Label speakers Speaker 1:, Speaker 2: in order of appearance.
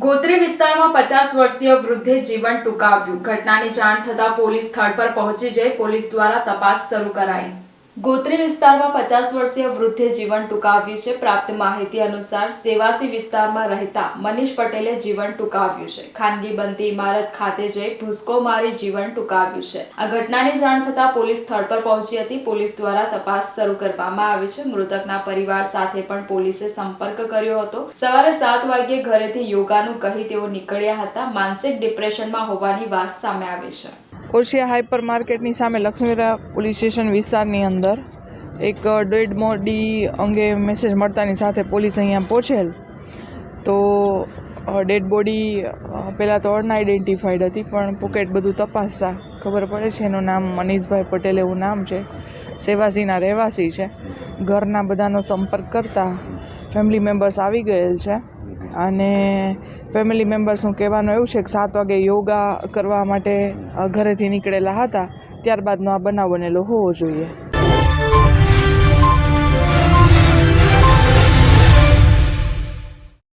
Speaker 1: ગોત્રી વિસ્તારમાં પચાસ વર્ષીય વૃદ્ધે જીવન ટૂંકાવ્યું. ઘટનાની જાણ થતાં પોલીસ સ્થળ પર પહોંચી જઈ પોલીસ દ્વારા તપાસ શરૂ કરાઈ. ગોત્રી વિસ્તારમાં પચાસ વર્ષીય વૃદ્ધે જીવન ટૂંકાવ્યું છે. પ્રાપ્ત માહિતી અનુસાર સેવાસી વિસ્તારમાં રહેતા મનીષ પટેલે જીવન ટૂંકાવ્યું છે. ખાનગી બનતી ઇમારત ખાતે જઈ ભૂસકો મારી જીવન ટૂંકાવ્યું છે. આ ઘટનાની જાણ થતાં પોલીસ સ્થળ પર પહોંચી હતી. પોલીસ દ્વારા તપાસ શરૂ કરવામાં આવી છે. મૃતકના પરિવાર સાથે પણ પોલીસે સંપર્ક કર્યો હતો. સવારે સાત વાગ્યે ઘરેથી યોગાનું કહી તેઓ નીકળ્યા હતા. માનસિક ડિપ્રેશનમાં હોવાની વાત સામે આવી છે.
Speaker 2: ઓશિયા હાઇપર માર્કેટની સામે લક્ષ્મીરા પોલીસ સ્ટેશન વિસ્તારની અંદર એક ડેડ બોડી અંગે મેસેજ મળતાની સાથે પોલીસ અહીંયા પહોંચેલ. તો ડેડ બોડી પહેલાં તો અનઆઇડેન્ટિફાઈડ હતી, પણ પોકેટ બધું તપાસતા ખબર પડે છે એનું નામ મનીષભાઈ પટેલ એવું નામ છે. સેવાસીના રહેવાસી છે. ઘરના બધાનો સંપર્ક કરતા ફેમિલી મેમ્બર્સ આવી ગયેલ છે. અને ફેમિલી મેમ્બર્સનું કહેવાનું એવું છે કે સાત વાગે યોગા કરવા માટે ઘરેથી નીકળેલા હતા. ત્યારબાદનો આ બનાવ બનેલો હોવો જોઈએ.